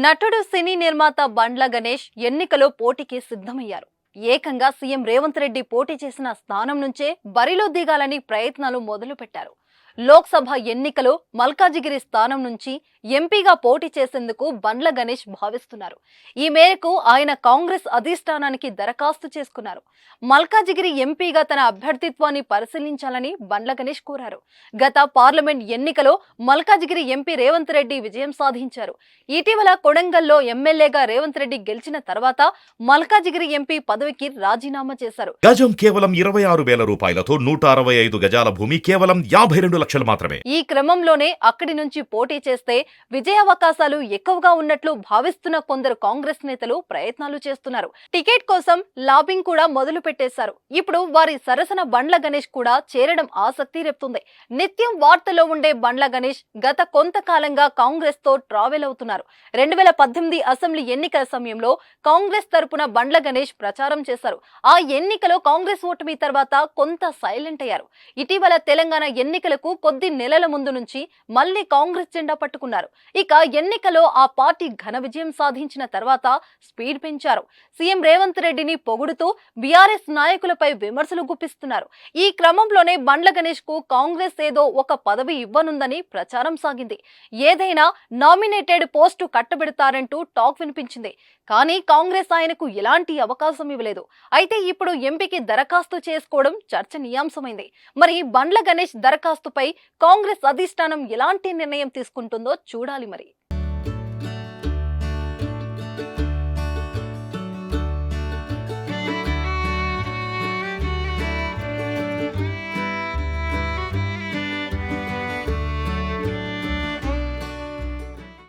నటుడు సినీ నిర్మాత బండ్ల గణేష్ ఎన్నికలో పోటీకి సిద్ధమయ్యారు. ఏకంగా సీఎం రేవంత్ రెడ్డి పోటీ చేసిన స్థానం నుంచే బరిలో దిగాలని ప్రయత్నాలు మొదలుపెట్టారు. లోక్సభ ఎన్నికలో మల్కాజిగిరి స్థానం నుంచి ఎంపీగా పోటీ చేసేందుకు బండ్ల గణేష్ భావిస్తున్నారు. ఈ మేరకు ఆయన కాంగ్రెస్ అధిష్టానానికి దరఖాస్తు చేసుకున్నారు. మల్కాజిగిరి ఎంపీగా తన అభ్యర్థిత్వాన్ని పరిశీలించాలని బండ్ల గణేష్ కోరారు. గత పార్లమెంట్ ఎన్నికలో మల్కాజిగిరి ఎంపీ రేవంత్ రెడ్డి విజయం సాధించారు. ఇటీవల కొడంగల్లో ఎమ్మెల్యేగా రేవంత్ రెడ్డి గెలిచిన తర్వాత మల్కాజిగిరి ఎంపీ పదవికి రాజీనామా చేశారు. గజం కేవలం ఇరవై ఆరు వేల రూపాయలతో నూట అరవై ఐదు గజాల భూమి కేవలం యాభై రెండు లక్షలు మాత్రమే. ఈ క్రమంలోనే అక్కడి నుంచి పోటీ చేస్తే విజయావకాశాలు ఎక్కువగా ఉన్నట్లు భావిస్తున్న కొందరు కాంగ్రెస్ నేతలు ప్రయత్నాలు చేస్తున్నారు. టికెట్ కోసం లాబింగ్ కూడా మొదలు పెట్టేశారు. ఇప్పుడు వారి సరసన బండ్ల గణేష్ కూడా చేరడం ఆసక్తి రేపుతుంది. నిత్యం వార్తలో ఉండే బండ్ల గణేష్ గత కొంతకాలంగా కాంగ్రెస్తో ట్రావెల్ అవుతున్నారు. రెండు వేల పద్దెనిమిది అసెంబ్లీ ఎన్నికల సమయంలో కాంగ్రెస్ తరపున బండ్ల గణేష్ ప్రచారం చేశారు. ఆ ఎన్నికలో కాంగ్రెస్ ఓటమి తర్వాత కొంత సైలెంట్ అయ్యారు. ఇటీవల తెలంగాణ ఎన్నికలకు కొద్ది నెలల ముందు నుంచి మళ్ళీ కాంగ్రెస్ జెండా పట్టుకున్నారు. ఇక ఎన్నికలో ఆ పార్టీ ఘన విజయం సాధించిన తర్వాత స్పీడ్ పెంచారు. సీఎం రేవంత్ రెడ్డిని పొగుడుతూ బీఆర్ఎస్ నాయకులపై విమర్శలు గుప్పిస్తున్నారు. ఈ క్రమంలోనే బండ్ల గణేష్కు కాంగ్రెస్ ఏదో ఒక పదవి ఇవ్వనుందని ప్రచారం సాగింది. ఏదైనా నామినేటెడ్ పోస్టు కట్టబెడతారంటూ టాక్ వినిపించింది. కానీ కాంగ్రెస్ ఆయనకు ఎలాంటి అవకాశం ఇవ్వలేదు. అయితే ఇప్పుడు ఎంపీకి దరఖాస్తు చేసుకోవడం చర్చనీయాంశమైంది. మరి బండ్ల గణేష్ దరఖాస్తుపై కాంగ్రెస్ అధిష్టానం ఎలాంటి నిర్ణయం తీసుకుంటుందో చూడాలి మరి.